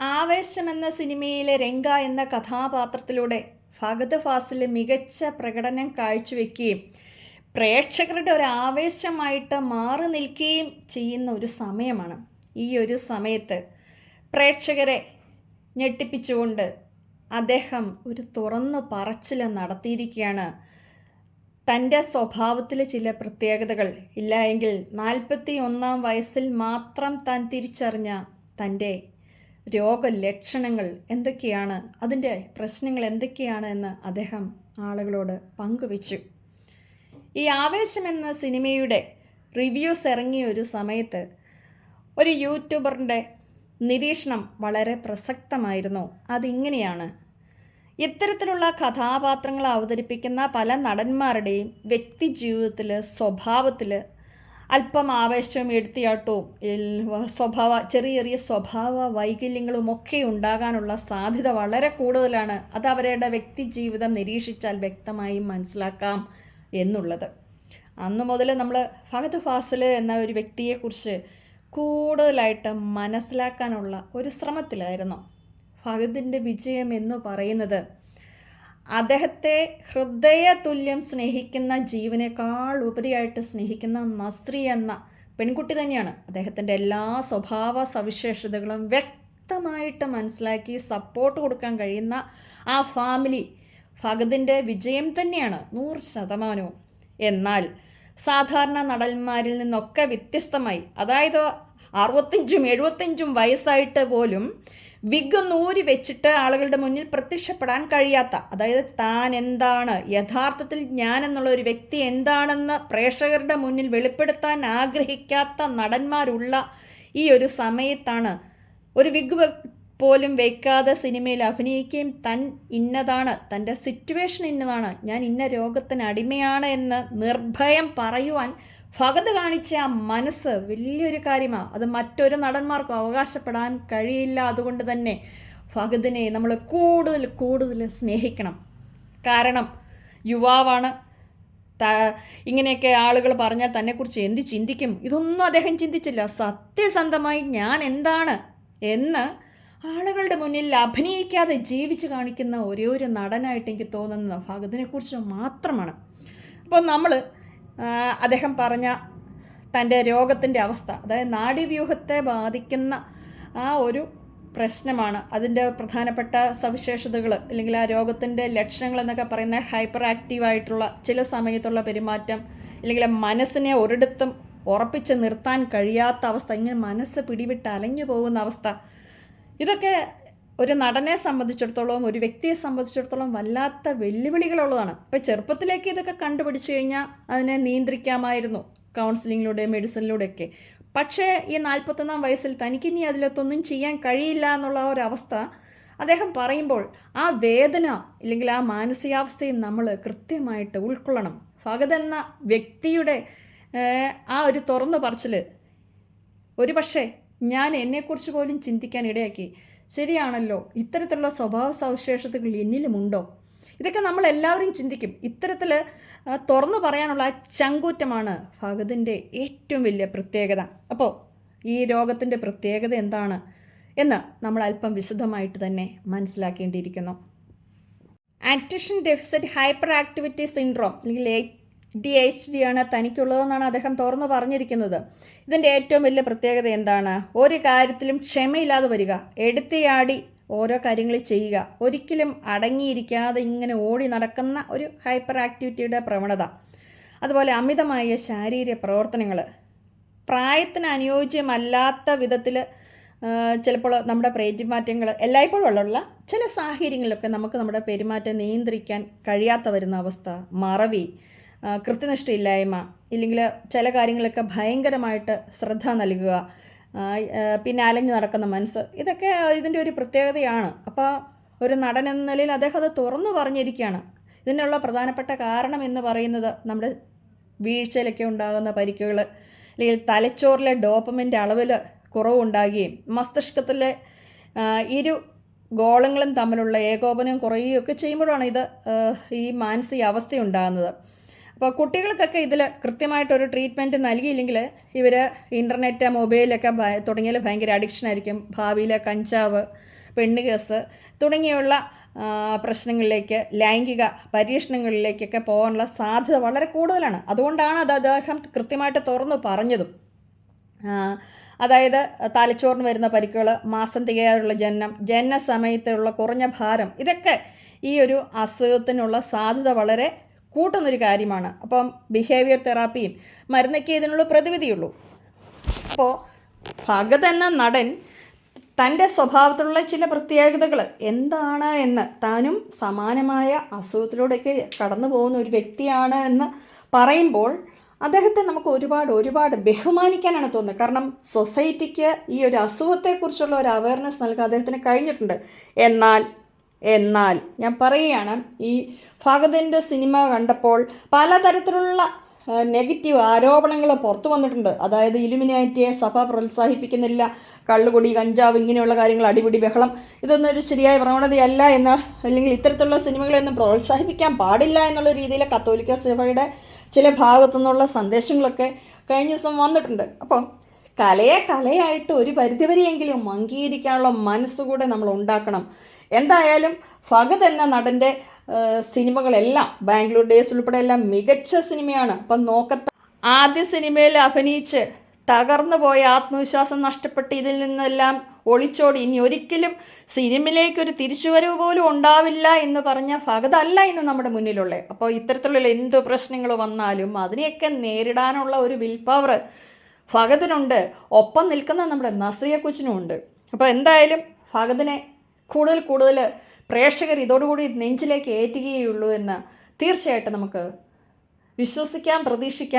ആവേശം എന്ന സിനിമയിലെ രംഗ എന്ന കഥാപാത്രത്തിലൂടെ ഫഹദ് ഫാസിൽ മികച്ച പ്രകടനം കാഴ്ചവെക്കുകയും പ്രേക്ഷകരുടെ ഒരു ആവേശമായിട്ട് മാറി നിൽക്കുകയും ചെയ്യുന്ന ഒരു സമയമാണ്. ഈ ഒരു സമയത്ത് പ്രേക്ഷകരെ ഞെട്ടിപ്പിച്ചുകൊണ്ട് അദ്ദേഹം ഒരു തുറന്നു പറച്ചിൽ നടത്തിയിരിക്കുകയാണ്. തന്റെ സ്വഭാവത്തിലെ ചില പ്രത്യേകതകൾ. ഇല്ല എങ്കിൽ നാൽപ്പത്തി ഒന്നാം വയസ്സിൽ മാത്രം താൻ തിരിച്ചറിഞ്ഞ തന്റെ രോഗലക്ഷണങ്ങൾ എന്തൊക്കെയാണ്? അതിന്റെ പ്രശ്നങ്ങൾ എന്തൊക്കെയാണ് എന്ന് അദ്ദേഹം ആളുകളോട് പങ്കുവച്ചു. ഈ ആവേശം എന്ന സിനിമയുടെ റിവ്യൂസ് ഇറങ്ങിയ ഒരു സമയത്ത് ഒരു യൂട്യൂബറിന്റെ നിരീക്ഷണം വളരെ പ്രസക്തമായിരുന്നു. അതിങ്ങനെയാണ്. ഇത്തരത്തിലുള്ള കഥാപാത്രങ്ങൾ അവതരിപ്പിക്കുന്ന പല നടന്മാരുടെയും വ്യക്തി ജീവിതത്തിൽ സ്വഭാവത്തിൽ അല്പം ആവേശം എടുത്തിയാട്ടവും സ്വഭാവ ചെറിയ ചെറിയ സ്വഭാവ വൈകല്യങ്ങളും ഒക്കെ ഉണ്ടാകാനുള്ള സാധ്യത വളരെ കൂടുതലാണ്. അത് അവരുടെ വ്യക്തി ജീവിതം നിരീക്ഷിച്ചാൽ വ്യക്തമായി മനസ്സിലാക്കാം എന്നുള്ളത്. അന്ന് മുതൽ നമ്മൾ ഫഹദ് ഫാസിൽ എന്ന ഒരു വ്യക്തിയെക്കുറിച്ച് കൂടുതലായിട്ട് മനസ്സിലാക്കാനുള്ള ഒരു ശ്രമത്തിലായിരുന്നു. ഫഹദിന്റെ വിജയം എന്ന് പറയുന്നത് അദ്ദേഹത്തെ ഹൃദയതുല്യം സ്നേഹിക്കുന്ന ജീവനേക്കാൾ ഉപരിയായിട്ട് സ്നേഹിക്കുന്ന നസ്രി എന്ന പെൺകുട്ടി തന്നെയാണ്. അദ്ദേഹത്തിന്റെ എല്ലാ സ്വഭാവ സവിശേഷതകളും വ്യക്തമായിട്ട് മനസ്സിലാക്കി സപ്പോർട്ട് കൊടുക്കാൻ കഴിയുന്ന ആ ഫാമിലി ഭഗതിന്റെ വിജയം തന്നെയാണ് നൂറ് ശതമാനവും. എന്നാൽ സാധാരണ നടന്മാരിൽ നിന്നൊക്കെ വ്യത്യസ്തമായി അതായത് അറുപത്തഞ്ചും എഴുപത്തഞ്ചും വയസ്സായിട്ട് പോലും വിഗ് നൂരി വെച്ചിട്ട് ആളുകളുടെ മുന്നിൽ പ്രത്യക്ഷപ്പെടാൻ കഴിയാത്ത അതായത് താൻ എന്താണ് യഥാർത്ഥത്തിൽ ഞാൻ എന്നുള്ള ഒരു വ്യക്തി എന്താണെന്ന് പ്രേക്ഷകരുടെ മുന്നിൽ വെളിപ്പെടുത്താൻ ആഗ്രഹിക്കാത്ത നടന്മാരുള്ള ഈ ഒരു സമയത്താണ് ഒരു വിഗ് പോലും വെക്കാതെ സിനിമയിൽ അഭിനയിക്കുകയും തൻ ഇന്നതാണ് തന്റെ സിറ്റുവേഷൻ ഇന്നതാണ് ഞാൻ ഇന്ന രോഗത്തിന് അടിമയാണ് എന്ന് നിർഭയം പറയുവാൻ ഭഗത് കാണിച്ച ആ മനസ്സ് വലിയൊരു കാര്യമാണ് അത് മറ്റൊരു നടന്മാർക്കും അവകാശപ്പെടാൻ കഴിയില്ല. അതുകൊണ്ട് തന്നെ ഭഗതിനെ നമ്മൾ കൂടുതൽ കൂടുതൽ സ്നേഹിക്കണം. കാരണം യുവാവാണ്. ഇങ്ങനെയൊക്കെ ആളുകൾ പറഞ്ഞാൽ തന്നെക്കുറിച്ച് എന്ത് ചിന്തിക്കും? ഇതൊന്നും അദ്ദേഹം ചിന്തിച്ചില്ല. സത്യസന്ധമായി ഞാൻ എന്താണ് എന്ന് ആളുകളുടെ മുന്നിൽ അഭിനയിക്കാതെ ജീവിച്ച് കാണിക്കുന്ന ഒരേ ഒരു നടനായിട്ട് എനിക്ക് തോന്നുന്നത് ഭഗതിനെക്കുറിച്ച് മാത്രമാണ്. അപ്പോൾ നമ്മൾ അദ്ദേഹം പറഞ്ഞ തന്റെ രോഗത്തിന്റെ അവസ്ഥ അതായത് നാഡീവ്യൂഹത്തെ ബാധിക്കുന്ന ആ ഒരു പ്രശ്നമാണ്. അതിന്റെ പ്രധാനപ്പെട്ട സവിശേഷതകൾ അല്ലെങ്കിൽ ആ രോഗത്തിന്റെ ലക്ഷണങ്ങൾ എന്നൊക്കെ പറയുന്ന ഹൈപ്പർ ആക്റ്റീവായിട്ടുള്ള ചില സമയത്തുള്ള പെരുമാറ്റം അല്ലെങ്കിൽ മനസ്സിനെ ഒരിടത്തും ഉറപ്പിച്ച് നിർത്താൻ കഴിയാത്ത അവസ്ഥ ഇങ്ങനെ മനസ്സ് പിടിവിട്ട് അലഞ്ഞു പോകുന്ന അവസ്ഥ. ഇതൊക്കെ ഒരു നടനെ സംബന്ധിച്ചിടത്തോളം ഒരു വ്യക്തിയെ സംബന്ധിച്ചിടത്തോളം വല്ലാത്ത വെല്ലുവിളികളുള്ളതാണ്. ഇപ്പോൾ ചെറുപ്പത്തിലേക്ക് ഇതൊക്കെ കണ്ടുപിടിച്ചു കഴിഞ്ഞാൽ അതിനെ നിയന്ത്രിക്കാമായിരുന്നു കൗൺസിലിങ്ങിലൂടെ മെഡിസിനിലൂടെയൊക്കെ പക്ഷേ ഈ നാൽപ്പത്തൊന്നാം വയസ്സിൽ തനിക്കിനി അതിലൊത്തൊന്നും ചെയ്യാൻ കഴിയില്ല എന്നുള്ള ഒരവസ്ഥ അദ്ദേഹം പറയുമ്പോൾ ആ വേദന ഇല്ലെങ്കിൽ ആ മാനസികാവസ്ഥയും നമ്മൾ കൃത്യമായിട്ട് ഉൾക്കൊള്ളണം. ഫഗത് എന്ന വ്യക്തിയുടെ ആ ഒരു തുറന്നു പറച്ചിൽ ഒരു പക്ഷേ ഞാൻ എന്നെക്കുറിച്ച് പോലും ചിന്തിക്കാൻ ഇടയാക്കി. ശരിയാണല്ലോ? ഇത്തരത്തിലുള്ള സ്വഭാവ സവിശേഷതകൾ എന്നിലുമുണ്ടോ? ഇതൊക്കെ നമ്മൾ എല്ലാവരും ചിന്തിക്കും ഇത്തരത്തിൽ തുറന്നു പറയാനുള്ള ചങ്കൂറ്റമാണ് ഭഗതിന്റെ ഏറ്റവും വലിയ പ്രത്യേകത. അപ്പോൾ ഈ രോഗത്തിന്റെ പ്രത്യേകത എന്താണ് എന്ന് നമ്മൾ അല്പം വിശദമായിട്ട് തന്നെ മനസ്സിലാക്കേണ്ടിയിരിക്കുന്നു. Attention deficit hyper activity syndrome അല്ലെങ്കിൽ ഡി എച്ച് ഡി ആണ് തനിക്കുള്ളതെന്നാണ് അദ്ദേഹം തുറന്നു പറഞ്ഞിരിക്കുന്നത്. ഇതിന്റെ ഏറ്റവും വലിയ പ്രത്യേകത എന്താണ്? ഒരു കാര്യത്തിലും ക്ഷമയില്ലാതെ വരിക. എടുത്തിയാടി ഓരോ കാര്യങ്ങൾ ചെയ്യുക. ഒരിക്കലും അടങ്ങിയിരിക്കാതെ ഇങ്ങനെ ഓടി നടക്കുന്ന ഒരു ഹൈപ്പർ ആക്ടിവിറ്റിയുടെ പ്രവണത. അതുപോലെ അമിതമായ ശാരീരിക പ്രവർത്തനങ്ങൾ പ്രായത്തിന് അനുയോജ്യമല്ലാത്ത വിധത്തിൽ ചിലപ്പോൾ നമ്മുടെ പെരുമാറ്റങ്ങൾ എല്ലായ്പ്പോഴും ഉള്ള ചില സാഹചര്യങ്ങളിലൊക്കെ നമുക്ക് നമ്മുടെ പെരുമാറ്റം നിയന്ത്രിക്കാൻ കഴിയാത്ത വരുന്ന അവസ്ഥ. മറവി. കൃത്യനിഷ്ഠയില്ലായ്മ ഇല്ലെങ്കിൽ ചില കാര്യങ്ങളൊക്കെ ഭയങ്കരമായിട്ട് ശ്രദ്ധ നൽകുക പിന്നെ അലഞ്ഞു നടക്കുന്ന മനസ്സ് ഇതൊക്കെ ഇതിന്റെ ഒരു പ്രത്യേകതയാണ്. അപ്പോൾ ഒരു നടൻ എന്ന നിലയിൽ അദ്ദേഹം അത് തുറന്നു പറഞ്ഞിരിക്കുകയാണ്. ഇതിനുള്ള പ്രധാനപ്പെട്ട കാരണം എന്ന് പറയുന്നത് നമ്മുടെ വീഴ്ചയിലൊക്കെ ഉണ്ടാകുന്ന പരിക്കുകൾ അല്ലെങ്കിൽ തലച്ചോറിലെ ഡോപ്പമിന്റെ അളവിൽ കുറവുണ്ടാകുകയും മസ്തിഷ്കത്തിലെ ഇരു ഗോളങ്ങളും തമ്മിലുള്ള ഏകോപനം കുറയുകയൊക്കെ ചെയ്യുമ്പോഴാണ് ഇത് ഈ മാനസിക അവസ്ഥ ഉണ്ടാകുന്നത്. അപ്പോൾ കുട്ടികൾക്കൊക്കെ ഇതിൽ കൃത്യമായിട്ടൊരു ട്രീറ്റ്മെന്റ് നൽകിയില്ലെങ്കിൽ ഇവർ ഇന്റർനെറ്റ് മൊബൈലൊക്കെ തുടങ്ങിയാൽ ഭയങ്കര അഡിക്ഷൻ ആയിരിക്കും. ഭാവിയിലെ കഞ്ചാവ് പെണ്ണ് കേസ് തുടങ്ങിയുള്ള പ്രശ്നങ്ങളിലേക്ക് ലൈംഗിക പരീക്ഷണങ്ങളിലേക്കൊക്കെ പോകാനുള്ള സാധ്യത വളരെ കൂടുതലാണ്. അതുകൊണ്ടാണ് അത് അദ്ദേഹം കൃത്യമായിട്ട് തുറന്നു പറഞ്ഞതും. അതായത് തലച്ചോറിന് വരുന്ന പരിക്കുകൾ മാസം തികയാറുള്ള ജനനം ജനന സമയത്തുള്ള കുറഞ്ഞ ഭാരം ഇതൊക്കെ ഈ ഒരു അസുഖത്തിനുള്ള സാധ്യത വളരെ കൂട്ടുന്നൊരു കാര്യമാണ്. അപ്പം ബിഹേവിയർ തെറാപ്പിയും മരുന്നൊക്കെ ഇതിനുള്ള പ്രതിവിധിയുള്ളൂ. അപ്പോൾ ഭഗത് എന്ന നടൻ തന്റെ സ്വഭാവത്തിലുള്ള ചില പ്രത്യേകതകൾ എന്താണ് എന്ന് താനും സമാനമായ അസുഖത്തിലൂടെയൊക്കെ കടന്നു പോകുന്ന ഒരു വ്യക്തിയാണ് എന്ന് പറയുമ്പോൾ അദ്ദേഹത്തെ നമുക്ക് ഒരുപാട് ഒരുപാട് ബഹുമാനിക്കാനാണ് തോന്നുന്നത്. കാരണം സൊസൈറ്റിക്ക് ഈ ഒരു അസുഖത്തെക്കുറിച്ചുള്ള ഒരു അവയർനെസ് നൽകാൻ അദ്ദേഹത്തിന് കഴിഞ്ഞിട്ടുണ്ട്. എന്നാൽ എന്നാൽ ഞാൻ പറയുകയാണ് ഈ ഭഗതിന്റെ സിനിമ കണ്ടപ്പോൾ പലതരത്തിലുള്ള നെഗറ്റീവ് ആരോപണങ്ങൾ പുറത്തു വന്നിട്ടുണ്ട്. അതായത് ഇലുമിനാറ്റിയെ സഭ പ്രോത്സാഹിപ്പിക്കുന്നില്ല കള്ളുകുടി കഞ്ചാവ് ഇങ്ങനെയുള്ള കാര്യങ്ങൾ അടിപിടി ബഹളം ഇതൊന്നും ഒരു ശരിയായ പ്രവണതയല്ല എന്ന് അല്ലെങ്കിൽ ഇത്തരത്തിലുള്ള സിനിമകളെയൊന്നും പ്രോത്സാഹിപ്പിക്കാൻ പാടില്ല എന്നുള്ള രീതിയിൽ കത്തോലിക്ക സഭയുടെ ചില ഭാഗത്തു നിന്നുള്ള സന്ദേശങ്ങളൊക്കെ കഴിഞ്ഞ ദിവസം വന്നിട്ടുണ്ട്. അപ്പം കലയെ കലയായിട്ട് ഒരു പരിധിവരെയെങ്കിലും അംഗീകരിക്കാനുള്ള മനസ്സുകൂടെ നമ്മൾ ഉണ്ടാക്കണം. എന്തായാലും ഫഗത് എന്ന നടന്റെ സിനിമകളെല്ലാം ബാംഗ്ലൂർ ഡേയ്സ് ഉൾപ്പെടെ എല്ലാം മികച്ച സിനിമയാണ്. അപ്പം നോക്കത്ത ആദ്യ സിനിമയിൽ അഭിനയിച്ച് തകർന്നു പോയ ആത്മവിശ്വാസം നഷ്ടപ്പെട്ട് ഇതിൽ നിന്നെല്ലാം ഒളിച്ചോടി. ഇനി ഒരിക്കലും സിനിമയിലേക്കൊരു തിരിച്ചുവരവ് പോലും ഉണ്ടാവില്ല എന്ന് പറഞ്ഞ ഭഗതല്ല ഇന്ന് നമ്മുടെ മുന്നിലുള്ളത്. അപ്പോൾ ഇത്തരത്തിലുള്ള എന്ത് പ്രശ്നങ്ങൾ വന്നാലും അതിനെയൊക്കെ നേരിടാനുള്ള ഒരു വിൽ പവർ ഭഗതിനുണ്ട് ഒപ്പം നിൽക്കുന്ന നമ്മുടെ നസ്രിയ കൊച്ചിനും ഉണ്ട്. അപ്പോൾ എന്തായാലും ഭഗതിനെ കൂടുതൽ കൂടുതൽ പ്രേക്ഷകർ ഇതോടുകൂടി നെഞ്ചിലേക്ക് ഏറ്റുകയുള്ളൂ എന്ന് തീർച്ചയായിട്ടും നമുക്ക് വിശ്വസിക്കാം പ്രതീക്ഷിക്കാം.